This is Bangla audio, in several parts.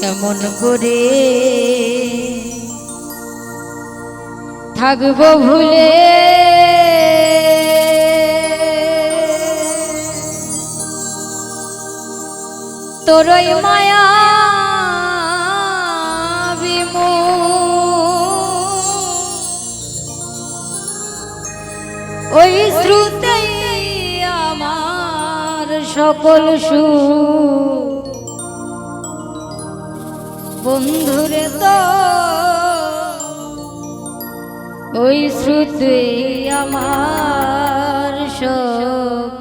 কেমন করে? থাকব ভুলে। তোরই মায়া বিমু। ওই শ্রুতে আমার সকল সু বন্ধুরে তো। ওই শ্রুতি আমার সকল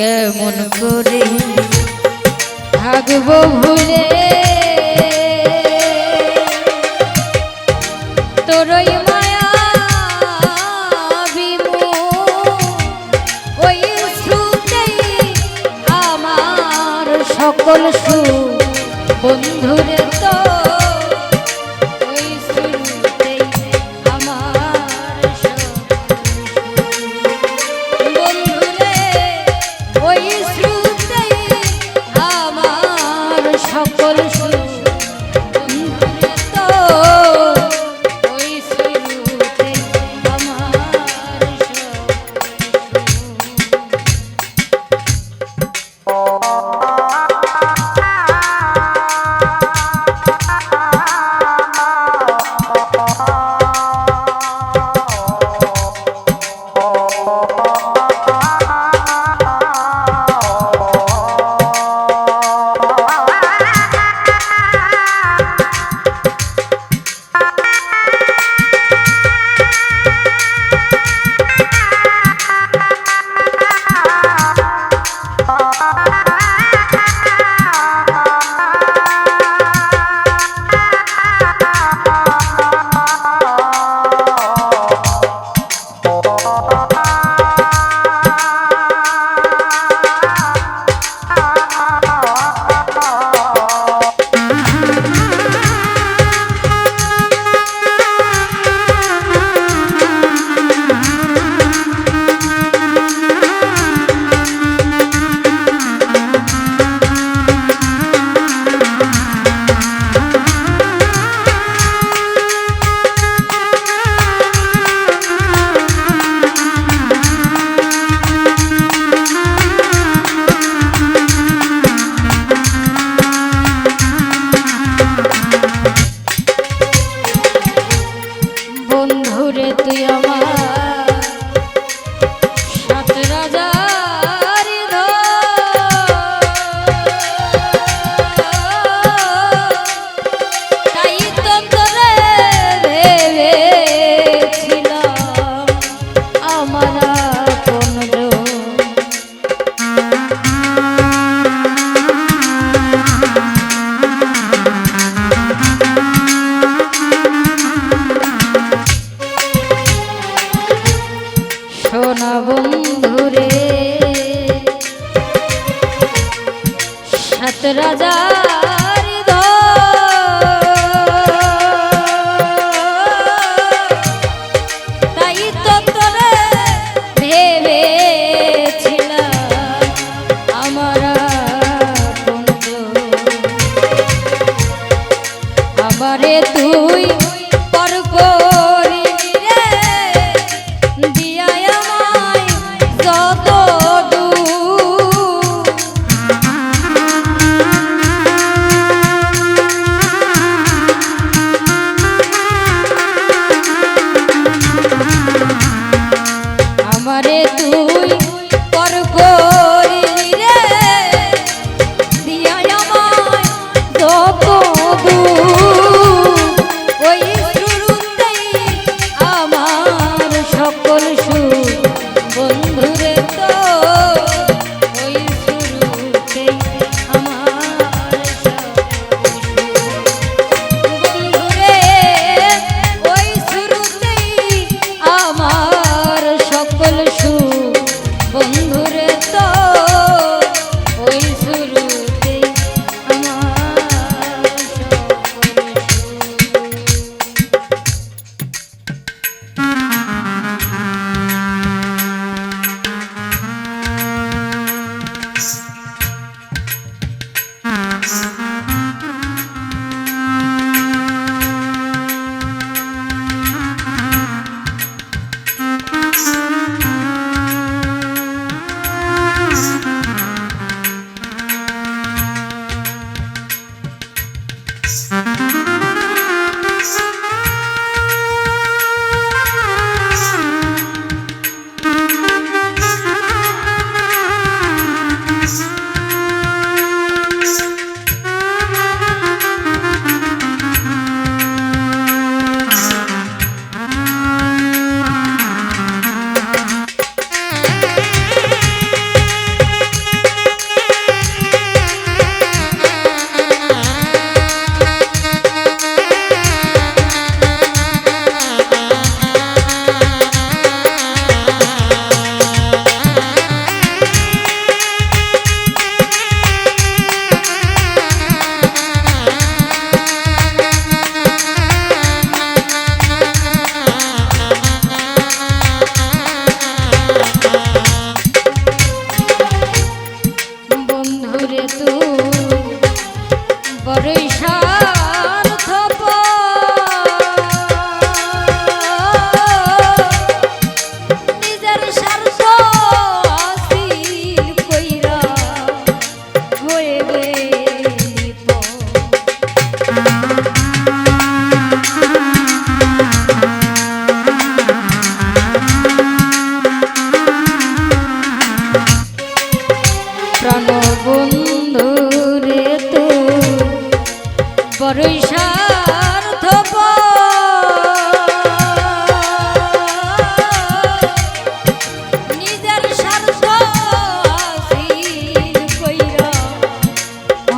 কেমন করে থাকব ভুলে? তোরই মায়া ওই শ্রুতেই আমার সকল সু বন্ধুরে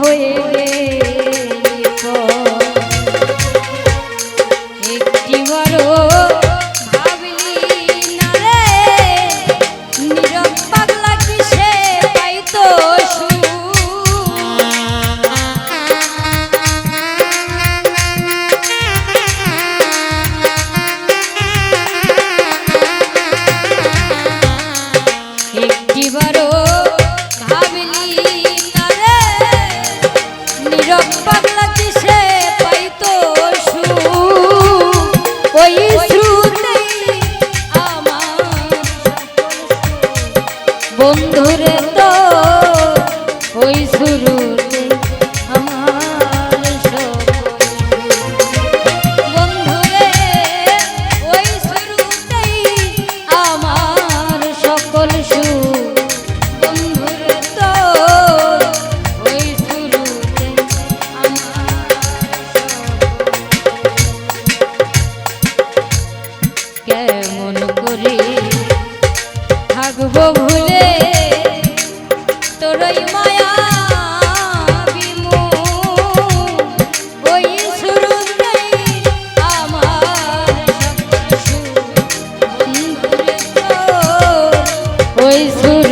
হয়ে বন্ধুরে তো ওই শুরুতে সকল